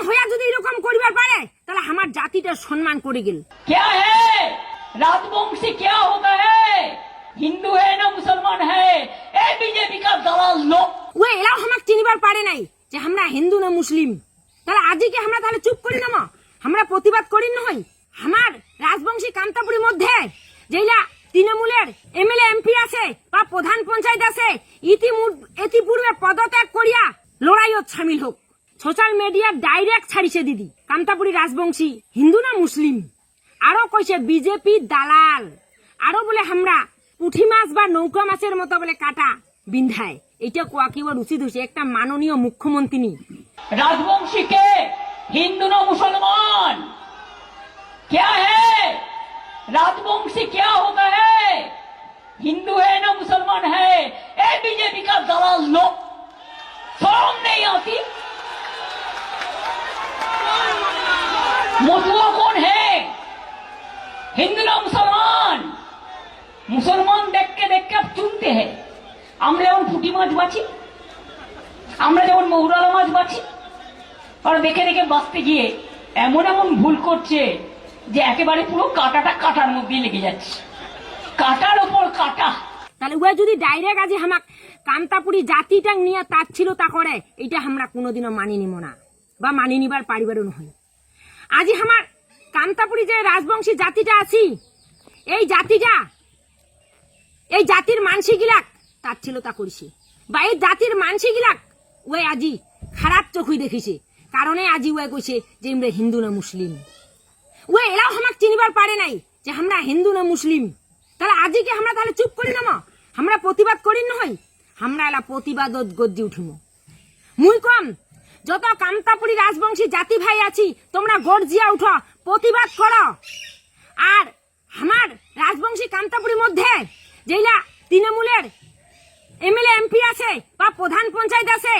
হইয়া যদি এরকম করিবার পারে তাহলে আমার জাতিটা সম্মান করে গেল क्या है राजवंशी क्या होता है हिंदू है ना मुसलमान है ए बीजेपी का दलाल लोग ও এরাও আমাকে চিনিবার পারে নাই যে আমরা হিন্দু না মুসলিম তাহলে আজকে আমরা তাহলে চুপ করি না মা? আমরা প্রতিবাদ করি নই আমার রাজবংশী কান্তাপুরীর মধ্যে যেইলা তৃণমূলের এমএলএ এমপি আছে বা প্রধান পঞ্চায়েত আছে ইতিমূর- ইতিপূর্বে পদত্যাগ করিয়া লড়াইয়ত সামিল হোক সোশ্যাল মিডিয়া ডাইরেক্ট ছাড়িছে দিদি কান্তাপুরী রাজবংশী হিন্দু না মুসলিম আরো কইছে বিজেপি দালাল আরো বলে আমরা পুঁঠি মাছ বা নৌকা মাছের মতো বলে কাটা বিন্ধায় এটা কোয়া কি ওর উচিত হয়েছে একটা মাননীয় মুখ্যমন্ত্রী राजवंशी के हिंदू ना मुसलमान क्या है राजवंशी क्या होता है हिंदू है ना मुसलमान मसुआ कौन है हिंदू ना मुसलमान মুসলমান দেখকে দেখকে চুনতে হয় আমরা যেমন পুঁটি মাছ বাছি আমরা যেমন মৌরালা মাছ বাছি আর দেখে দেখে বাঁচতে গিয়ে এমন এমন ভুল করছে যে একেবারে পুরো কাঁটাটা কাটার মধ্যে লেগে যাচ্ছে কাটার ওপর কাটা তাহলে ওয়া যদি ডাইরেক্ট আজ হামাক কান্তাপুরি জাতিটা নিয়ে তার ছিল তা করে এটা আমরা কোনোদিনও মানি নিব না বা মানি নিবার পারিবারও নয় আজি আমার কান্তাপুরি যে রাজবংশী জাতিটা আছি, এই জাতিটা, এই জাতির মানসি গিলাক তার ছিল তা করিছে। বা এই জাতির মানসি গিলাক ওই আজি খারাপ চোখই দেখিছে, কারণে আজি ওয়ে কইছে যে আমরা হিন্দু না মুসলিম। ওই এরাও আমাক চিনিবার পারে নাই যে আমরা হিন্দু না মুসলিম। তাহলে আজি কি আমরা তাহলে চুপ করি না? আমরা প্রতিবাদ করি নহয়? আমরা এলা প্রতিবাদ গজ্জি উঠিম। মুই কম যত কামতাপুরি রাজবংশী জাতি ভাই আছি, তোমরা গর্জিয়া উঠো, প্রতিবাদ করো। আর আমার রাজবংশী কামতাপুরির মধ্যে যেইলা তৃণমূলের এমএলএ, এমপি আছে বা প্রধান পঞ্চায়েত আছে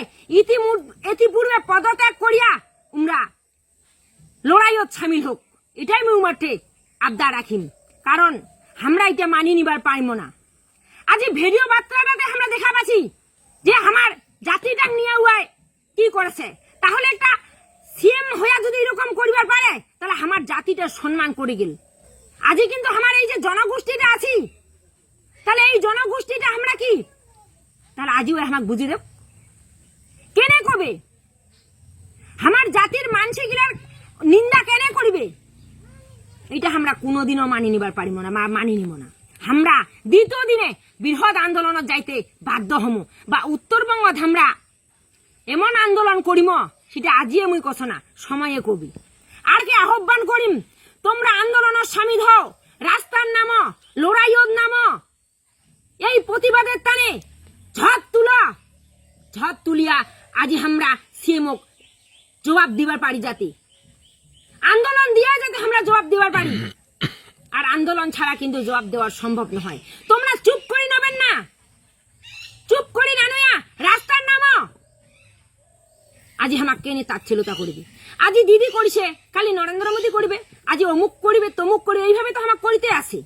ইতিপূর্বে পদত্যাগ করিয়া উমরা লড়াইয়ত সামিল হোক। এটাই আমি উমারটে আবদার রাখিম। কারণ আমরা এটা মানি নিবার পাইম না। আজ ভিডিও বার্তাটাতে আমরা দেখা পাচ্ছি যে আমার জাতিটা নিয়ে উয়ায় কি করেছে? তাহলে একটা সিএম হইয়া যদি এরকম করিবার পারে, তাহলে আমার জাতিটা সম্মান করে গেল। আজই কিন্তু আমার এই যে জনগোষ্ঠীটা আছি, তাহলে এই জনগোষ্ঠীটা আমরা কি? তাহলে আজিও আমাকে বুঝি দেব কেনে কবে আমার জাতির মানসিকগুলার নিন্দা কেনে করিবে? এটা আমরা কোনোদিনও মানি নিবার পারিব না মানি নিব না। আমরা দ্বিতীয় দিনে বৃহৎ আন্দোলনত যাইতে বাধ্য হম, বা উত্তরবঙ্গত আমরা এমন আন্দোলন করিম, সেটা আজিয়ে মুই কছ না, সময়ে কবি। আর কি আহ্বান করিম, তোমরা আন্দোলনের সামিল হও রাস্তার নাম, লড়াইয়ত নাম। এই প্রতিবাদের টানে ঝড় তুলা। ঝড় তুলিয়া আজি আমরা সিএমক জবাব দিবার পারি যাতে। আন্দোলন দিয়া যাতে আমরা জবাব দিবার পারি। আর আন্দোলন ছাড়া কিন্তু জবাব দেওয়া সম্ভব নয় তোমরা চুপ করে নেবেন না। চুপ করি না নয়া রাস্তার নামো আজি আমাকে কেনে তাচ্ছিলতা করবে? আজি দিদি করিছে, কালি নরেন্দ্র মোদী করবে, আজি অমুক করবে, তমুক করবে, এইভাবে তো আমাকে করিতে আসে।